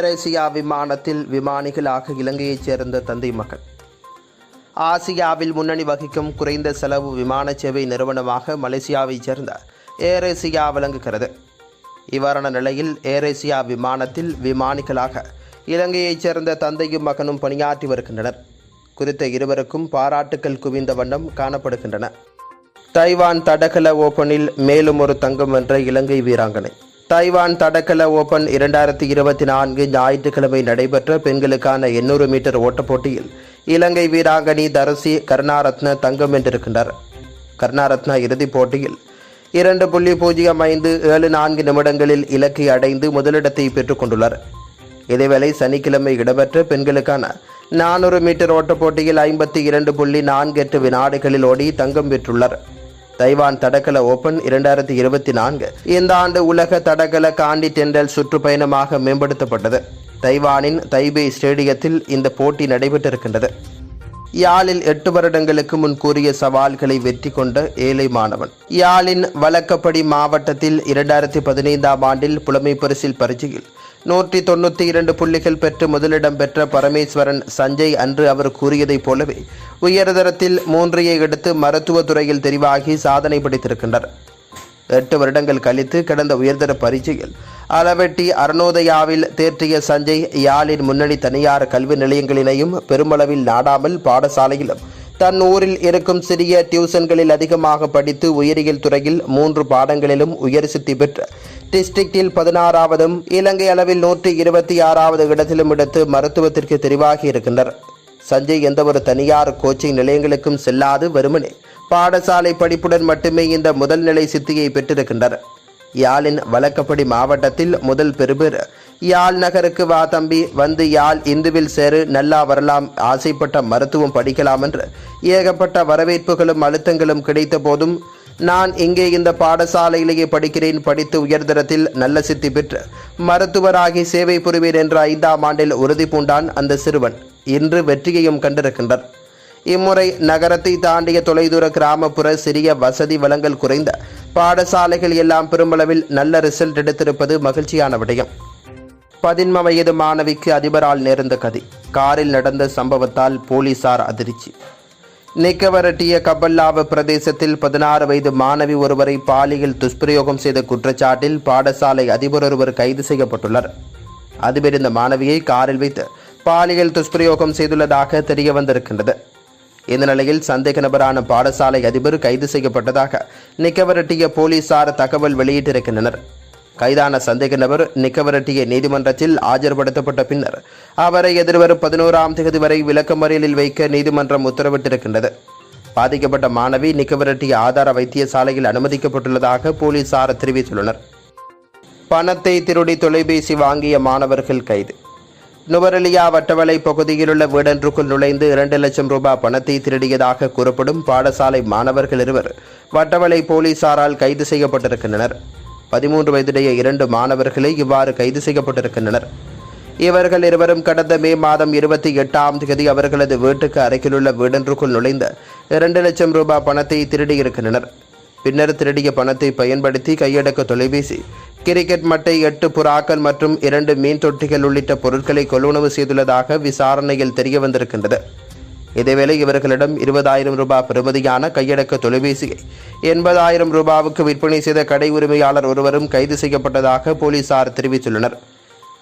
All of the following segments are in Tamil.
ஏரேசியா விமானத்தில் விமானிகளாக இலங்கையைச் சேர்ந்த தந்தை மகன். ஆசியாவில் முன்னணி வகிக்கும் குறைந்த செலவு விமான சேவை நிறுவனமாக மலேசியாவைச் சேர்ந்த ஏர் ஏசியா விளங்குகிறது. இவ்வாறான நிலையில் ஏர் ஏசியா விமானத்தில் விமானிகளாக இலங்கையைச் சேர்ந்த தந்தையும் மகனும் பணியாற்றி வருகின்றனர். குறித்த இருவருக்கும் பாராட்டுக்கள் குவிந்த வண்ணம் காணப்படுகின்றன. தைவான் தடகள ஓபனில் மேலும் ஒரு தங்கம் வென்ற இலங்கை வீராங்கனை. தைவான் தடகள ஓபன் இரண்டாயிரத்தி இருபத்தி நான்கு ஞாயிற்றுக்கிழமை நடைபெற்ற பெண்களுக்கான எண்ணூறு மீட்டர் ஓட்டப் போட்டியில் இலங்கை வீராங்கனி தரசி கருணாரத்ன தங்கம் வென்றிருக்கின்றார். கருணாரத்னா இறுதிப் போட்டியில் இரண்டு புள்ளி பூஜ்ஜியம் ஐந்து ஏழு நான்கு நிமிடங்களில் இலக்கை அடைந்து முதலிடத்தை பெற்றுக் கொண்டுள்ளார். இதேவேளை சனிக்கிழமை இடம்பெற்ற பெண்களுக்கான நானூறு மீட்டர் ஓட்டப் போட்டியில் ஐம்பத்தி இரண்டு புள்ளி நான்கு எட்டு வினாடிகளில் ஓடி தங்கம் பெற்றுள்ளார் தைவான் தடகள ஓபன் இரண்டாயிரத்தி இருபத்தி நான்கு. இந்த ஆண்டு உலக தடகள காண்டி டெண்டல் சுற்றுப்பயணமாக மேம்படுத்தப்பட்டது. தைவானின் தைபே ஸ்டேடியத்தில் இந்த போட்டி நடைபெற்றிருக்கின்றது. யாழில் எட்டு வருடங்களுக்கு முன் கூறிய சவால்களை வெற்றி கொண்ட ஏழை மாணவன். யாழின் வழக்கப்படி மாவட்டத்தில் இரண்டாயிரத்தி பதினைந்தாம் ஆண்டில் புலமை பரிசில் பரீட்சையில் நூற்றி தொண்ணூற்றி இரண்டு புள்ளிகள் பெற்று முதலிடம் பெற்ற பரமேஸ்வரன் சஞ்சய் அன்று அவர் கூறியதைப் போலவே உயர்தரத்தில் மூன்றையை எடுத்து மருத்துவத் துறையில் தெரிவாகி சாதனை படைத்திருக்கின்றார். எட்டு வருடங்கள் கழித்து கடந்த உயர்தர பரீட்சையில் அளவெட்டி அருணோதயாவில் தேற்றிய சஞ்சய் யாழின் முன்னணி தனியார் கல்வி நிலையங்களினையும் பெருமளவில் நாடாமல் பாடசாலையிலும் தன் ஊரில் இருக்கும் சிறிய டியூஷன்களில் அதிகமாக படித்து உயிரியல் துறையில் மூன்று பாடங்களிலும் உயர் சித்தி பெற்ற டிஸ்ட்ரிக்டில் பதினாறாவதும் இலங்கை அளவில் நூற்றி இருபத்தி ஆறாவது இடத்திலும் எடுத்து மருத்துவத்திற்கு தெரிவாகி இருக்கின்றனர். சஞ்சய் எந்தவொரு தனியார் கோச்சிங் நிலையங்களுக்கும் செல்லாது வெறுமனே பாடசாலை படிப்புடன் மட்டுமே இந்த முதல் நிலை சித்தியை பெற்றிருக்கின்றனர். யாழின் வழக்கப்படி மாவட்டத்தில் முதல் பெறுபேர் யாழ் நகருக்கு வா தம்பி வந்து யாழ் இந்துவில் சேரு நல்லா வரலாம் ஆசைப்பட்ட மருத்துவம் படிக்கலாம் என்று ஏகப்பட்ட வரவேற்புகளும் அழுத்தங்களும் கிடைத்த போதும் நான் இங்கே இந்த பாடசாலையிலேயே படிக்கிறேன். படித்து உயர்தரத்தில் நல்ல சித்தி பெற்று மருத்துவராகி சேவை புரிவேன் என்ற ஐந்தாம் ஆண்டில் உறுதி பூண்டான் அந்த சிறுவன். இன்று வெற்றியையும் கண்டிருக்கின்றார். இம்முறை நகரத்தை தாண்டிய தொலைதூர கிராமப்புற சிறிய வசதி வளங்கள் குறைந்த பாடசாலைகள் எல்லாம் பெருமளவில் நல்ல ரிசல்ட் எடுத்திருப்பது மகிழ்ச்சியான விடயம். பதின்ம வயது மாணவிக்கு அதிபரால் நேர்ந்த கதி. காரில் நடந்த சம்பவத்தால் போலீசார் அதிர்ச்சி. நிக்கவரட்டிய கபல்லாவ பிரதேசத்தில் பதினாறு வயது மாணவி ஒருவரை பாலியல் துஷ்பிரயோகம் செய்த குற்றச்சாட்டில் பாடசாலை அதிபர் ஒருவர் கைது செய்யப்பட்டுள்ளார். அதிபர் இந்த மாணவியை காரில் வைத்து பாலியல் துஷ்பிரயோகம் செய்துள்ளதாக தெரிய வந்திருக்கின்றது. இந்த நிலையில் சந்தேக நபரான பாடசாலை அதிபர் கைது செய்யப்பட்டதாக நிக்கவரட்டிய போலீசார் தகவல் வெளியிட்டிருக்கின்றனர். கைதான சந்தேக நபர் நிக்கவரட்டிய நீதிமன்றத்தில் ஆஜர்படுத்தப்பட்ட பின்னர் அவரை எதிர்வரும் பதினோராம் தேதி வரை விளக்கமறியலில் வைக்க நீதிமன்றம் உத்தரவிட்டிருக்கின்றது. பாதிக்கப்பட்ட மாணவி நிக்கவரட்டிய ஆதார வைத்தியசாலையில் அனுமதிக்கப்பட்டுள்ளதாக போலீசார் தெரிவித்துள்ளனர். பணத்தை திருடி தொலைபேசி வாங்கிய மாணவர்கள் கைது. நுவரெலியா வட்டவளை பகுதியிலுள்ள வீடொன்றுக்குள் நுழைந்து இரண்டு லட்சம் ரூபாய் பணத்தை திருடியதாக கூறப்படும் பாடசாலை மாணவர்கள் இருவர் வட்டவளை போலீசாரால் கைது செய்யப்பட்டிருக்கின்றனர். பதிமூன்று வயதுடைய இரண்டு மாணவர்களே இவ்வாறு கைது செய்யப்பட்டிருக்கின்றனர். இவர்கள் இருவரும் கடந்த மே மாதம் இருபத்தி எட்டாம் தேதி அவர்களது வீட்டுக்கு அருகிலுள்ள வீடொன்றுக்குள் நுழைந்த இரண்டு லட்சம் ரூபாய் பணத்தை திருடியிருக்கின்றனர். பின்னர் திருடிய பணத்தை பயன்படுத்தி கையடக்க தொலைபேசி கிரிக்கெட் மட்டை எட்டு புறாக்கள் மற்றும் இரண்டு மீன் தொட்டிகள் உள்ளிட்ட பொருட்களை கொள்ளுணவு செய்துள்ளதாக விசாரணையில் தெரிய வந்திருக்கின்றது இதேவேளை இவர்களிடம் இருபதாயிரம் ரூபாய் பெறுமதியான கையடக்க தொலைபேசியை எண்பதாயிரம் ரூபாவுக்கு விற்பனை செய்த கடை உரிமையாளர் ஒருவரும் கைது செய்யப்பட்டதாக போலீசார் தெரிவித்துள்ளனர்.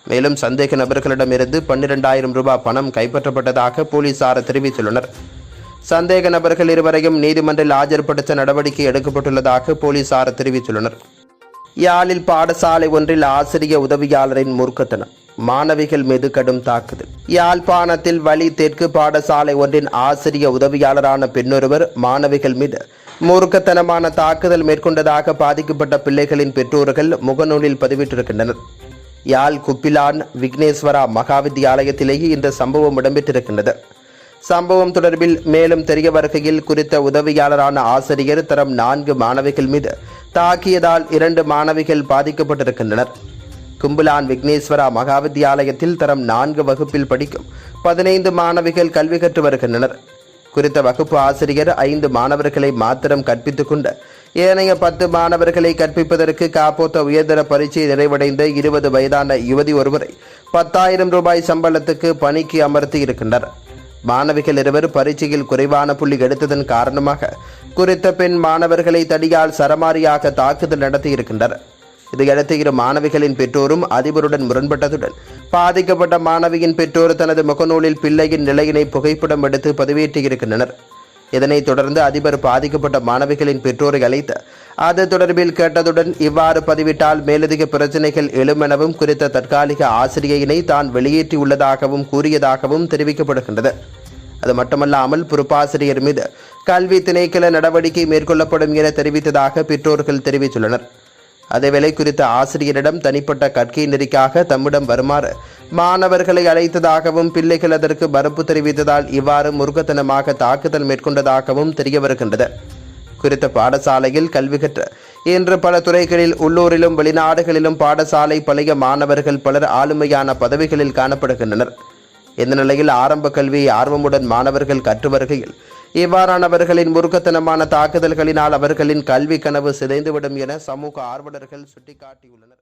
மேலும் சந்தேக நபர்களிடமிருந்து பன்னிரெண்டாயிரம் ரூபாய் பணம் கைப்பற்றப்பட்டதாக போலீசார் தெரிவித்துள்ளனர். சந்தேக நபர்கள் இருவரையும் நீதிமன்றில் ஆஜர்படுத்த நடவடிக்கை எடுக்கப்பட்டுள்ளதாக போலீசார் தெரிவித்துள்ளனர். யாழில் பாடசாலை ஒன்றில் ஆசிரிய உதவியாளரின் மூர்க்கத்தனம். மாணவிகள் மீது கடும் தாக்குதல். யாழ்ப்பாணத்தில் வழி தெற்கு பாடசாலை ஒன்றின் ஆசிரிய உதவியாளரான பெண்ணொருவர் மாணவிகள் மீது மூர்க்கத்தனமான தாக்குதல் மேற்கொண்டதாக பாதிக்கப்பட்ட பிள்ளைகளின் பெற்றோர்கள் முகநூலில் பதிவிட்டிருக்கின்றனர். யாழ் குப்பிலான் விக்னேஸ்வரா மகாவித்தியாலயத்திலேயே இந்த சம்பவம் இடம்பெற்றிருக்கின்றது. சம்பவம் தொடர்பில் மேலும் தெரிய வருகையில் குறித்த உதவியாளரான ஆசிரியர் தரம் நான்கு மாணவிகள் மீது தாக்கியதால் இரண்டு மாணவிகள் பாதிக்கப்பட்டிருக்கின்றனர். கும்பலான் விக்னேஸ்வரா மகாவித்யாலயத்தில் தரம் நான்கு வகுப்பில் படிக்கும் பதினைந்து மாணவிகள் கல்வி கற்று வருகின்றனர். குறித்த வகுப்பு ஆசிரியர் ஐந்து மாணவர்களை மாத்திரம் கற்பித்துக் கொண்ட ஏனைய பத்து மாணவர்களை கற்பிப்பதற்கு காப்போத்த உயர்தர பரீட்சை நிறைவடைந்த இருபது வயதான யுவதி ஒருவரை பத்தாயிரம் ரூபாய் சம்பளத்துக்கு பணிக்கு அமர்த்தி இருக்கின்றனர். மாணவிகள் இருவர் பரீட்சையில் குறைவான புள்ளி எடுத்ததன் காரணமாக குறித்த பெண் மாணவர்களை தடியால் சரமாரியாக தாக்குதல் நடத்தியிருக்கின்றனர் இதையடுத்து இரு மாணவிகளின் பெற்றோரும் அதிபருடன் முரண்பட்டதுடன் பாதிக்கப்பட்ட மாணவியின் பெற்றோர் தனது முகநூலில் பிள்ளையின் நிலையினை புகைப்படம் எடுத்து பதிவேற்றியிருக்கின்றனர். இதனைத் தொடர்ந்து அதிபர் பாதிக்கப்பட்ட மாணவிகளின் பெற்றோரை அழைத்து அது தொடர்பில் கேட்டதுடன் இவ்வாறு பதிவிட்டால் மேலதிக பிரச்சினைகள் எழுமெனவும் குறித்த தற்காலிக ஆசிரியையினை தான் வெளியேற்றியுள்ளதாகவும் கூறியதாகவும் தெரிவிக்கப்படுகின்றது. அது மட்டுமல்லாமல் பொறுப்பாசிரியர் மீது கல்வி திணைக்கள நடவடிக்கை மேற்கொள்ளப்படும் என தெரிவித்ததாக பெற்றோர்கள் தெரிவித்துள்ளனர். அதேவேளை குறித்த ஆசிரியரிடம் தனிப்பட்ட கற்கை நெறிக்காக தம்மிடம் வருமாறு மாணவர்களை அழைத்ததாகவும் பிள்ளைகள் அதற்கு மறுப்பு தெரிவித்ததால் இவ்வாறு முருகத்தனமாக தாக்குதல் மேற்கொண்டதாகவும் தெரிய வருகின்றது. குறித்த பாடசாலையில் கல்வி கற்ற இன்று பல துறைகளில் உள்ளூரிலும் வெளிநாடுகளிலும் பாடசாலை பழைய மாணவர்கள் பலர் ஆளுமையான பதவிகளில் காணப்படுகின்றனர். இந்த நிலையில் ஆரம்ப கல்வியை ஆர்வமுடன் மாணவர்கள் கற்று வருகையில் இவ்வாறானவர்களின் முருகத்தனமான தாக்குதல்களினால் அவர்களின் கல்வி கனவு சிதைந்துவிடும் என சமூக ஆர்வலர்கள் சுட்டிக்காட்டியுள்ளனர்.